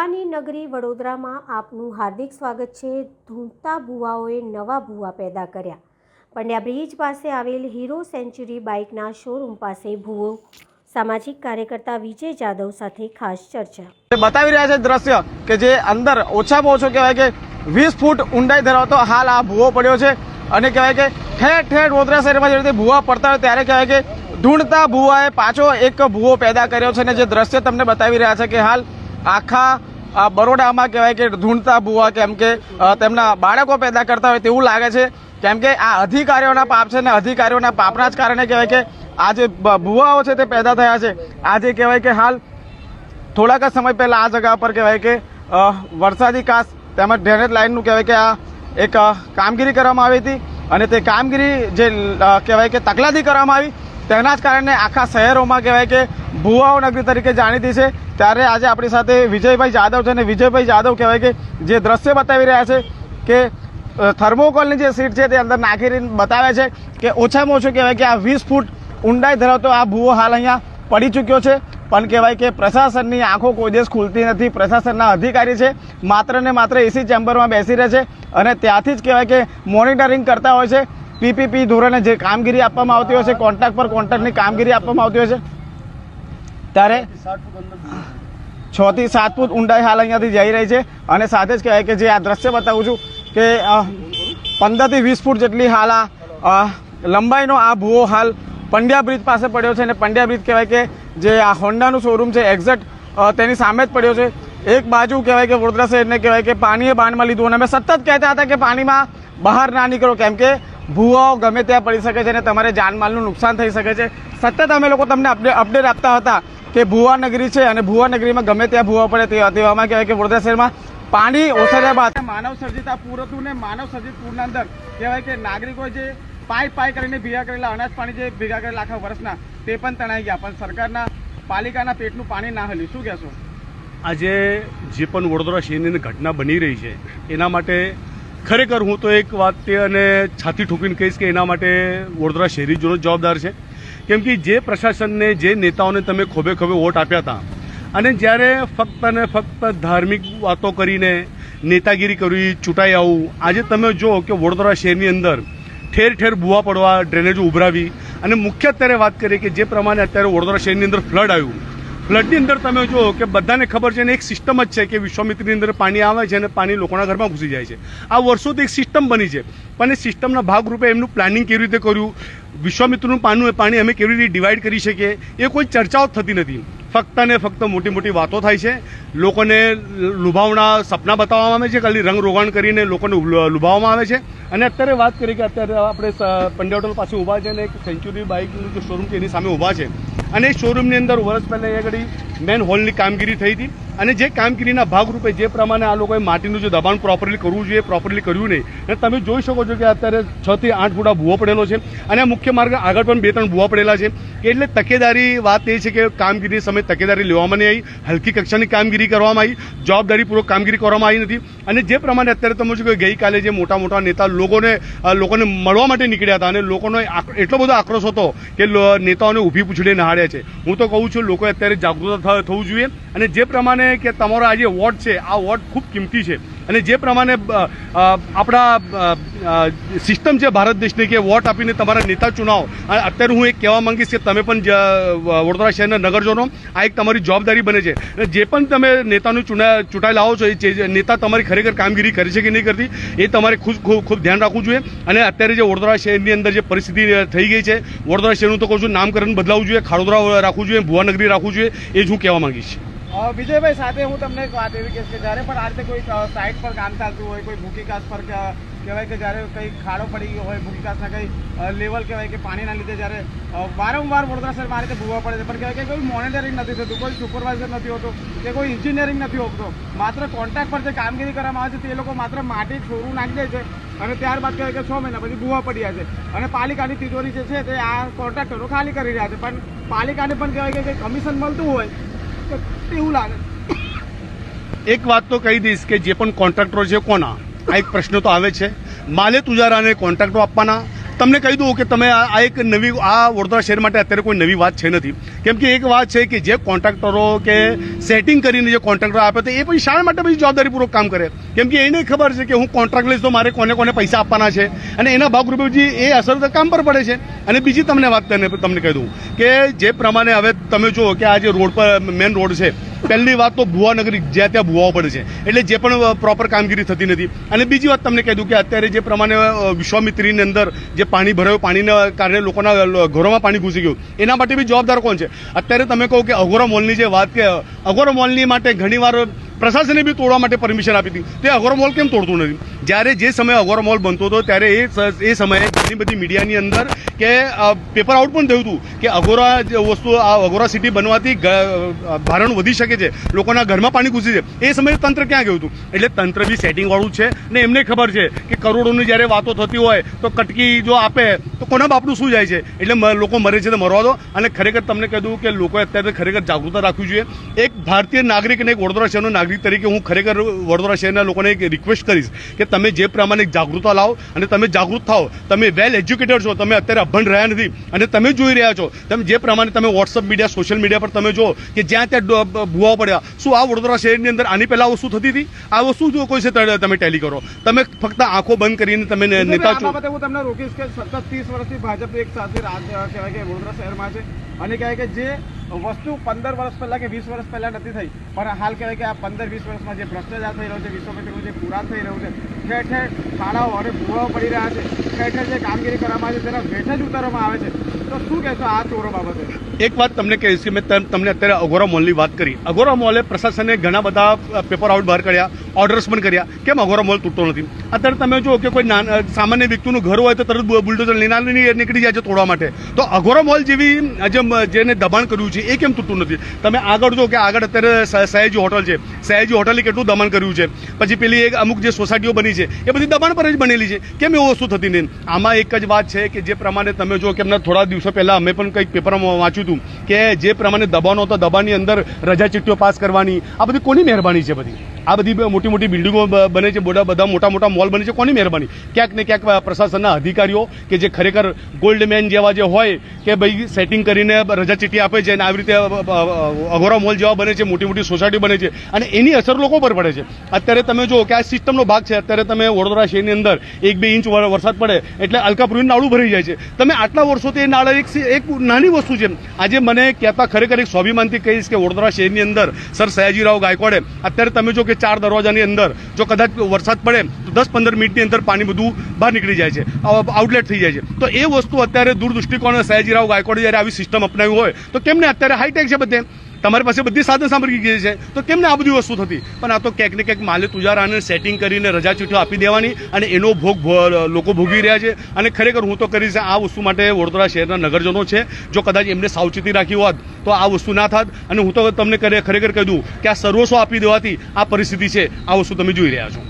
ભુવાની નગરી વડોદરામાં આપનું હાર્દિક સ્વાગત છે. ધૂમતા ભુવાઓએ નવા ભુવા પેદા કર્યા. પંડ્યા બ્રિજ પાસે આવેલ હીરો સેન્ચુરી બાઇકના શોરૂમ પાસે ભુવો. સામાજિક કાર્યકર્તા વિજય જાદવ સાથે ખાસ ચર્ચા. બતાવી રહ્યા છે દ્રશ્ય કે જે અંદર ઓછામાં ઓછો કહેવાય કે વીસ ફૂટ ઊંડાઈ ધરાવતો હાલ આ ભૂવો પડ્યો છે. અને કહેવાય કે ઠેર ઠેર વડોદરા શહેરમાં જે રીતે ભૂવા પડતા હોય ત્યારે કહેવાય કે ધૂણતા ભૂવાએ પાછો એક ભૂવો પેદા કર્યો છે. અને જે દ્રશ્ય તમને બતાવી રહ્યા છે કે હાલ આખા બરોડામાં કહેવાય કે ઢૂંઢતા ભૂવા કેમ કે તેમના બાળકો પેદા કરતા હોય તેવું લાગે છે. કેમ કે આ અધિકારીઓના પાપ છે ને અધિકારીઓના પાપના જ કારણે કહેવાય કે આ જે ભૂવાઓ છે તે પેદા થયા છે. આજે કહેવાય કે હાલ થોડાક જ સમય પહેલાં આ જગા પર કહેવાય કે વરસાદી કાસ તેમજ ડ્રેનેજ લાઇનનું કહેવાય કે આ એક કામગીરી કરવામાં આવી હતી. અને તે કામગીરી જે કહેવાય કે તકલાદી કરવામાં આવી. તેના જ કારણે આખા શહેરોમાં કહેવાય કે ભુવાઓ નગરી તરીકે જાણીતી છે. ત્યારે આજે આપણી સાથે વિજયભાઈ જાદવ છે અને વિજયભાઈ જાદવ કહેવાય કે જે દ્રશ્ય બતાવી રહ્યા છે કે થર્મોકોલની જે સીટ છે તે અંદર નાખીને બતાવે છે કે ઓછામાં ઓછું કહેવાય કે આ વીસ ફૂટ ઊંડાઈ ધરાવતો આ ભૂવો હાલ અહીંયા પડી ચૂક્યો છે. પણ કહેવાય કે પ્રશાસનની આંખો કોઈ દિવસ ખુલતી નથી. પ્રશાસનના અધિકારી છે. માત્ર ને માત્ર એસી ચેમ્બરમાં બેસી રહે છે અને ત્યાંથી જ કહેવાય કે મોનિટરિંગ કરતા હોય છે. પીપીપી ધોરણે જે કામગીરી આપવામાં આવતી હોય છે કોન્ટ્રાક્ટ પર કોન્ટ્રાક્ટની કામગીરી આપવામાં આવતી હોય છે. ત્યારે છ થી સાત ફૂટ ઊંડાઈ હાલ અહીંયાથી જઈ રહી છે અને સાથે જ કહેવાય કે જે આ દ્રશ્ય બતાવું છું કે પંદરથી વીસ ફૂટ જેટલી હાલ આ લંબાઈનો આ ભૂવો હાલ પંડ્યા બ્રિજ પાસે પડ્યો છે અને પંડ્યા બ્રિજ કહેવાય કે જે આ હોન્ડાનું શોરૂમ છે એક્ઝેક્ટ તેની સામે જ પડ્યો છે. એક બાજુ કહેવાય કે વડોદરા શહેરને કહેવાય કે પાણીએ બાંધમાં લીધું અને અમે સતત કહેતા હતા કે પાણીમાં બહાર ના નીકળો. કેમ કે ભૂવાઓ ગમે ત્યાં પડી શકે છે અને તમારે જાનમાલનું નુકસાન થઈ શકે છે. સતત અમે લોકો તમને અપડે અપડેટ આપતા હતા કે ભૂવા નગરી છે અને ભૂવા નગરીમાં ગમે ત્યાં ભૂવા પડે તેવામાં કહેવાય કે વડોદરા શહેરમાં પાણી ઓસર્યા બાદ માનવ સર્જિત આ પૂર હતું ને માનવ સર્જિત પૂરના અંદર કહેવાય કે નાગરિકો જે પાય પાય કરીને ભેગા કરેલા, અનાજ પાણી જે ભેગા કરેલા આખા વર્ષના, તે પણ તણાઈ ગયા. પણ સરકારના પાલિકાના પેટનું પાણી ના હલ્યું. શું કહેશો? આજે જે પણ વડોદરા શહેરની ઘટના બની રહી છે, એના માટે ખરેખર હું તો એક વાત અને છાતી ઠોકીને કહીશ કે એના માટે વડોદરા શહેરીજનો જવાબદાર છે. કેમ કે જે પ્રશાસનને, જે નેતાઓને તમે ખોબે ખોબે વોટ આપ્યા હતા, અને જ્યારે ફક્ત ને ફક્ત ધાર્મિક વાતો કરીને નેતાગીરી કરવી ચૂંટાઈ આવવું આજે તમે જો કે વડોદરા શહેરની અંદર ઠેર ઠેર ભૂવા પડવા, ડ્રેનેજો ઉભરાવી, અને મુખ્ય અત્યારે વાત કરીએ કે જે પ્રમાણે અત્યારે વડોદરા શહેરની અંદર ફ્લડ આવ્યું ફ્લડની અંદર તમે જો કે બધાને ખબર છે ને એક સિસ્ટમ જ છે કે વિશ્વમિત્રની અંદર પાણી આવે છે અને પાણી લોકોના ઘરમાં ઘૂસી જાય છે. આ વર્ષોથી એક સિસ્ટમ બની છે. પણ એ સિસ્ટમના ભાગરૂપે એમનું પ્લાનિંગ કેવી રીતે કર્યું? વિશ્વામિત્રનું પાનું પાણી અમે કેવી રીતે ડિવાઈડ કરી શકીએ? એ કોઈ ચર્ચાઓ થતી નથી. ફક્ત ને ફક્ત મોટી મોટી વાતો થાય છે. લોકોને લુભાવણા સપના બતાવવામાં આવે છે ખાલી રંગ રોગાણ કરીને લોકોને લુભાવવામાં આવે છે. અને અત્યારે વાત કરી કે અત્યારે આપણે પંડ્યા હોટલ પાસે ઊભા છે અને એક સેન્ચુરી બાઇકનું જે શોરૂમ છે એની સામે ઊભા છે. અને એ શોરૂમની અંદર વર્ષ પહેલાં અહીંયા આગળ મેન હોલની કામગીરી થઈ હતી. અને જે કામગીરીના ભાગરૂપે જે પ્રમાણે આ લોકોએ માટીનું જે દબાણ પ્રોપરલી કરવું જોઈએ પ્રોપરલી કર્યું નહીં અને તમે જોઈ શકો છો કે અત્યારે છ થી આઠ ફૂટા ભૂવો પડેલો છે અને મુખ્ય માર્ગ આગળ પણ બે ત્રણ ભૂવા પડેલા છે. એટલે તકેદારી વાત એ છે કે કામગીરી સમયે તકેદારી લેવામાં નહીં આવી, હલકી કક્ષાની કામગીરી કરવામાં આવી, જવાબદારીપૂર્વક કામગીરી કરવામાં આવી નથી. અને જે પ્રમાણે અત્યારે તમે જો કે ગઈકાલે જે મોટા મોટા નેતા લોકોને લોકોને મળવા માટે નીકળ્યા હતા અને લોકોનો એટલો બધો આક્રોશ હતો કે નેતાઓને ઊભી પૂછડે નહાડ્યા છે. હું તો કહું છું લોકો અત્યારે જાગૃત થવું જોઈએ અને જે પ્રમાણે કે તમારો આ જે વોટ છે, આ વોટ ખૂબ કિંમતી છે. અને જે પ્રમાણે આપણા સિસ્ટમ છે ભારત દેશની કે વોટ આપીને તમારા નેતા ચુનાવ અને અત્યારે હું એક કહેવા માંગીશ કે તમે પણ વડોદરા શહેરના નગરજનો, આ એક તમારી જવાબદારી બને છે. જે પણ તમે નેતાનું ચૂંટા, ચૂંટાઈ લાવો છો, એ નેતા તમારી ખરેખર કામગીરી કરી છે કે નહીં કરતી, એ તમારે ખૂબ ખૂબ ધ્યાન રાખવું જોઈએ. અને અત્યારે જે વડોદરા શહેરની અંદર જે પરિસ્થિતિ થઈ ગઈ છે, વડોદરા શહેરનું તો કહું છું, નામકરણ બદલાવવું જોઈએ, ખાડોદરા રાખવું જોઈએ, ભુવાનગરી રાખવું જોઈએ, એ જ હું કહેવા માંગીશ. વિજયભાઈ સાથે હું તમને એક વાત એવી કહીશ કે જ્યારે પણ આ રીતે કોઈ સાઇટ પર કામ ચાલતું હોય, કોઈ ભૂકીકાસ પર કહેવાય કે જ્યારે કંઈ ખાડો પડી ગયો હોય ભૂકીકાસના કંઈ લેવલ કહેવાય કે પાણીના લીધે જ્યારે વારંવાર વડોદરા શહેરમાં રીતે ભૂવા પડે છે. પણ કહેવાય કે કોઈ મોનિટરિંગ નથી થતું, કોઈ સુપરવાઇઝર નથી હોતો, કે કોઈ ઇન્જિનિયરિંગ નથી હોતો. માત્ર કોન્ટ્રાક્ટ પર જે કામગીરી કરવામાં આવે છે, તે લોકો માત્ર માટી છોરું નાખી દે છે અને ત્યારબાદ કહેવાય કે છ મહિના પછી ભૂવા પડ્યા છે. અને પાલિકાની તિજોરી જે છે, તે આ કોન્ટ્રાક્ટરો ખાલી કરી રહ્યા છે. પણ પાલિકાને પણ કહેવાય કે કંઈ કમિશન મળતું હોય એવું લાગે. એક વાત તો કહી દઈશ કે જે પણ કોન્ટ્રાક્ટરો છે કોના? આ એક પ્રશ્ન તો આવે છે. માલે તુજારાને કોન્ટ્રાક્ટો આપવાના તમને કહી દઉં કે તમે આ એક નવી આ વડોદરા શહેર માટે અત્યારે કોઈ નવી વાત છે નથી. કેમ કે એક વાત છે કે જે કોન્ટ્રાક્ટરો કે સેટિંગ કરીને જે કોન્ટ્રાક્ટરો આપે તો એ પછી શા માટે પછી જવાબદારીપૂર્વક કામ કરે? કેમ કે એને ખબર છે કે હું કોન્ટ્રાક્ટ લઈશ તો મારે કોને કોને પૈસા આપવાના છે અને એના ભાગરૂપે પછી એ અસર તો કામ પર પડે છે. અને બીજી તમને વાત તમને કહી દઉં કે જે પ્રમાણે હવે તમે જુઓ કે આ જે રોડ પર મેન રોડ છે પહેલી વાત તો ભુવાનગરી જ્યાં ત્યાં ભુવાઓ પડે છે. એટલે જે પણ પ્રોપર કામગીરી થતી નથી. અને બીજી વાત તમને કહી દઉં કે અત્યારે જે પ્રમાણે વિશ્વામિત્રીની અંદર જે પાણી ભરાયું, પાણીના કારણે લોકોના ઘરોમાં પાણી ઘૂસી ગયું. એના માટે બી જવાબદાર કોણ છે? અત્યારે તમે કહો કે અઘોરા મોલની જે વાત કે, અઘોરા મોલની માટે ઘણીવાર પ્રશાસને બી તોડવા માટે પરમિશન આપી હતી. તે અઘોરા મોલ કેમ તોડતું નથી? જ્યારે જે સમયે અઘોરા મોલ બનતો હતો, ત્યારે એ એ સમયે ઘણી બધી મીડિયાની અંદર કે પેપર આઉટ પણ થયું હતું કે અઘોરા વસ્તુ, આ અઘોરા સિટી બનવાથી ભારણ વધી શકે છે, લોકોના ઘરમાં પાણી ઘૂસી છે. એ સમયે તંત્ર ક્યાં ગયું હતું? એટલે તંત્ર બી સેટિંગવાળું છે. ને એમને ખબર છે કે કરોડોની જ્યારે વાતો થતી હોય, તો કટકી જો આપે, તો કોના બાપનું શું જાય છે? એટલે લોકો મરે છે તો મરવા દો. અને ખરેખર તમને કહી દઉં કે લોકોએ અત્યારે ખરેખર જાગૃતતા રાખવી જોઈએ. એક ભારતીય નાગરિક અને એક વડોદરા શહેરનો નાગરિક તરીકે હું ખરેખર વડોદરા શહેરના લોકોને એક રિક્વેસ્ટ કરીશ કે તમે જે પ્રમાણે જાગૃતતા લાવો અને તમે જાગૃત થાઓ. તમે વેલ એજ્યુકેટેડ છો તમે અત્યારે અભણ રહ્યા નથી અને તમે જોઈ રહ્યા છો. તમે જે પ્રમાણે તમે વોટ્સઅપ મીડિયા સોશિયલ મીડિયા પર તમે જો કે જ્યાં ત્યાં ભૂવા પડ્યા. શું આ વડોદરા શહેરની અંદર આની પહેલાં વસ્તુ થતી હતી? આ વસ્તુ જો કોઈ છે તમે ટેલી કરો. તમે ફક્ત આંખો બંધ કરીને તમે નેતા છો. હું તમને રોકીશ કે સતત ત્રીસ વર્ષથી ભાજપ એક સાથે રાજ કહેવાય કે વડોદરા શહેરમાં છે અને કહેવાય કે જે વસ્તુ પંદર વર્ષ પહેલાં કે વીસ વર્ષ પહેલાં નથી થઈ. પણ હાલ કહેવાય કે આ પંદર, વીસ વર્ષમાં જે ભ્રષ્ટાચાર થઈ રહ્યો છે વિશ્વમિત્રનું જે પૂરા થઈ રહ્યું છે, ઠેર ઠેર શાળાઓ અને ભૂવાઓ પડી રહ્યા છે. ઠેર ઠેર જે કામગીરી કરવામાં આવે છે, તેના ભેટ જ ઉતારવામાં આવે છે. તો શું કહેશો આ ચોરો બાબતે? એક વાત તમને કહીશ કે મેં તમને અત્યારે અઘોરા મોલની વાત કરી. અઘોરા મોલે પ્રશાસને ઘણા બધા પેપર આઉટ બહાર કર્યા ઓર્ડર્સ પણ કર્યા. કેમ અઘોરા મોલ તૂટતો નથી? અત્યારે તમે જો કે કોઈ સામાન્ય વ્યક્તિનું ઘર હોય તો તરત બુલડોઝર લઈને નીકળી જાય છે તોડવા માટે. તો અઘોરા મોલ જેવી જેને દબાણ કર્યું છે, એ કેમ તૂટતું નથી? તમે આગળ જો કે આગળ અત્યારે સયાજી હોટલ છે. સયાજી હોટલે કેટલું દબાણ કર્યું છે. પછી પેલી એક અમુક જે સોસાયટીઓ બની છે, એ બધી દબાણ પર જ બનેલી છે. કેમ એવું વસ્તુ થતી નહીં? આમાં એક જ વાત છે કે જે પ્રમાણે તમે જો કે એમના થોડા દિવસો પહેલાં અમે પણ કંઈક પેપરમાં વાંચ્યું હતું કે જે પ્રમાણે દબાણો હતા દબાણની અંદર રજા ચિઠ્ઠીઓ પાસ કરવાની, આ બધી કોની મહેરબાની છે બધી? આ બધી મોટી મોટી બિલ્ડિંગો બને છે, બધા બધા મોટા મોટા મોલ બને છે. કોની મહેરબાની? ક્યાંક ને ક્યાંક પ્રશાસનના અધિકારીઓ કે જે ખરેખર ગોલ્ડ મેન જેવા જે હોય કે ભાઈ સેટિંગ કરીને રજા ચીઠી આપે છે અને આવી રીતે અઘોરા મોલ જેવા બને છે, મોટી મોટી સોસાયટી બને છે અને એની અસર લોકો પર પડે છે. અત્યારે તમે જુઓ કે આ સિસ્ટમનો ભાગ છે. અત્યારે તમે વડોદરા શહેરની અંદર એક બે ઇંચ વર- વરસાદ પડે એટલે અલકાપુરી નાળું ભરાઈ જાય છે. તમે આટલા વર્ષોથી એ નાળા એક એક નાની વસ્તુ છે. આજે મને કહેતા ખરેખર એક સ્વાભિમાનથી કહીશ કે વડોદરા શહેરની અંદર સર સયાજીરાવ ગાયકવાડે, અત્યારે તમે જો કે ચાર દરવાજાની અંદર જો કદાચ વરસાદ પડે, તો દસ પંદર મિનિટની અંદર પાણી બધું બહાર નીકળી જાય છે. આઉટલેટ થઈ જાય છે. તો એ વસ્તુ અત્યારે દૂર દૃષ્ટિકોણ સયાજીરાવ ગાયકવાડે જ્યારે આવી સિસ્ટમ અપનાવી હોય, તો કેમને અત્યારે હાઈટેક છે બધે. તમારી પાસે બધી સાધન સામગ્રી ગઈ છે. તો કેમને આ બધી વસ્તુ થતી? પણ આ તો ક્યાંક ને ક્યાંક માલે તુજારાને સેટિંગ કરીને રજા ચીઠીઓ આપી દેવાની અને એનો ભોગ લોકો ભોગવી રહ્યા છે. અને ખરેખર હું તો કરીશ આ વસ્તુ માટે વડોદરા શહેરના નગરજનો છે. જો કદાચ એમને સાવચેતી રાખી હોત, તો આ વસ્તુ ના થાત. અને હું તો તમને ખરેખર કહી દઉં કે આ સર્વસ્વ આપી દેવાથી આ પરિસ્થિતિ છે. આ વસ્તુ તમે જોઈ રહ્યા છો.